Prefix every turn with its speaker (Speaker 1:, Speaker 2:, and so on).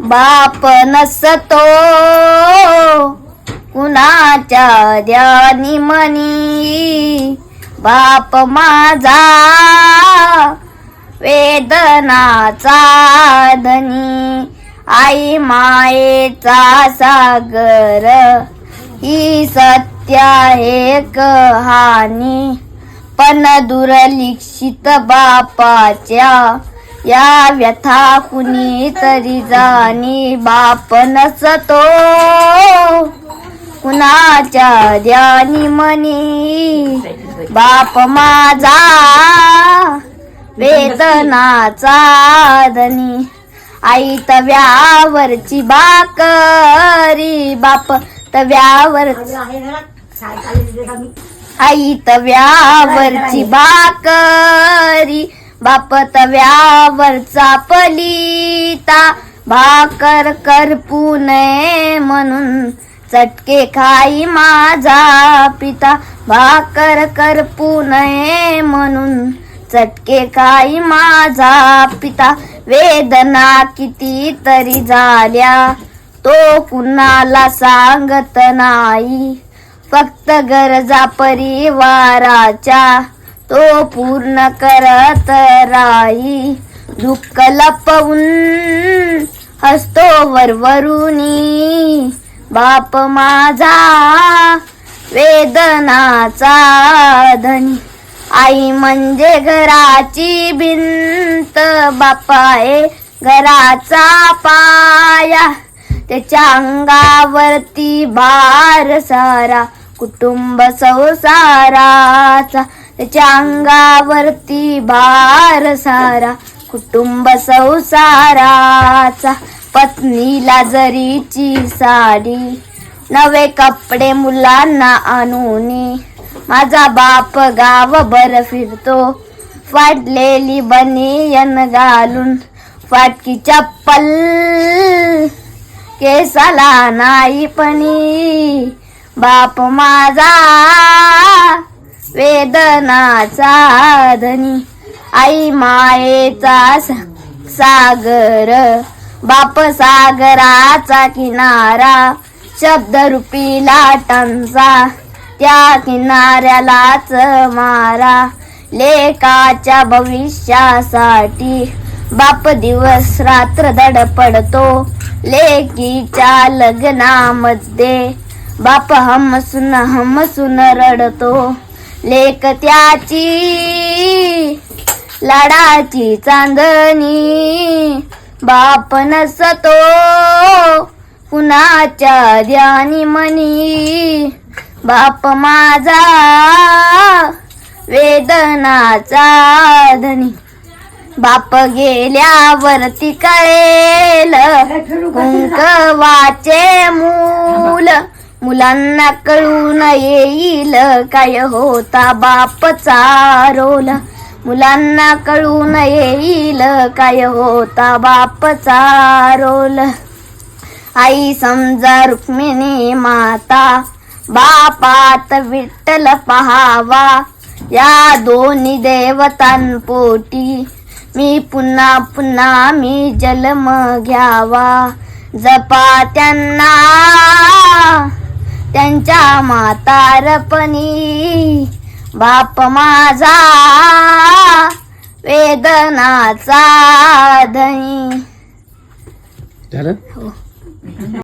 Speaker 1: बाप नसतो. कुणाच्या ध्यानी मनी बाप माझा वेदनाचा धनी. आई मायेचा सागर. ही सत्य आहे कहाणी पण दुर्लिक्षित बापाच्या या व्यथा कुणी तरी जाणी बाप नसतो कुणाच्या द्यानी मनी बाप माझा वेदनाचा धनी. आई तव्यावरची बाकरी बाप तव्यावर आई तव्यावरची बाकरी बाप तव्यावरचा पलिता भाकर करपू नये म्हणून चटके खाई माझा पिता भाकर करपू नये म्हणून चटके खाई माझा पिता वेदना किती तरी झाल्या तो कुणाला सांगत नाही. फक्त गरजा परिवाराच्या तो पूर्ण करत राई दुःख लपवून हसतो वरवरुनी. बाप माझा वेदनाचा धनी. आई म्हणजे घराची भिंत बापा घराचा पाया. त्याच्या अंगावरती भार सारा कुटुंब संसाराचा. त्याच्या अंगावरती भार सारा कुटुंब संसाराचा पत्नीला जरीची साडी नवे कपडे मुलांना आणूनी माझा बाप गाव बर फिरतो फाटलेली बनियन घालून फाटकी चप्पल केसाला नाही पणी बाप माझा वेदनाचा धनी आई मायेचा सा- सागर. बाप सागराचा किनारा शब्दरूपी लाटांचा त्या किनाऱ्यालाच मारा. लेकाच्या भविष्यासाठी बाप दिवस रात्र धडपडतो लेकीच्या लग्नामध्ये बाप हमसून हमसून रडतो. लेक त्याची लाडाची चांदणी. बाप नसतो कुणाच्या ध्यानी मनी बाप माझा वेदनाचा धनी. बाप गेल्यावरती कळेल कुंकवाचे मुलांना कळून येईल काय होता बापचा रोल. मुलांना कळून येईल काय होता बापचा रोल. आई समजा रुक्मिणी माता बापात विठ्ठल पहावा. या दोन्ही देवतांपोटी मी पुन्हा पुन्हा मी जन्म घ्यावा. जपा त्यांना त्यांच्या म्हातारपणी बाप माझा वेदनाचा धनी.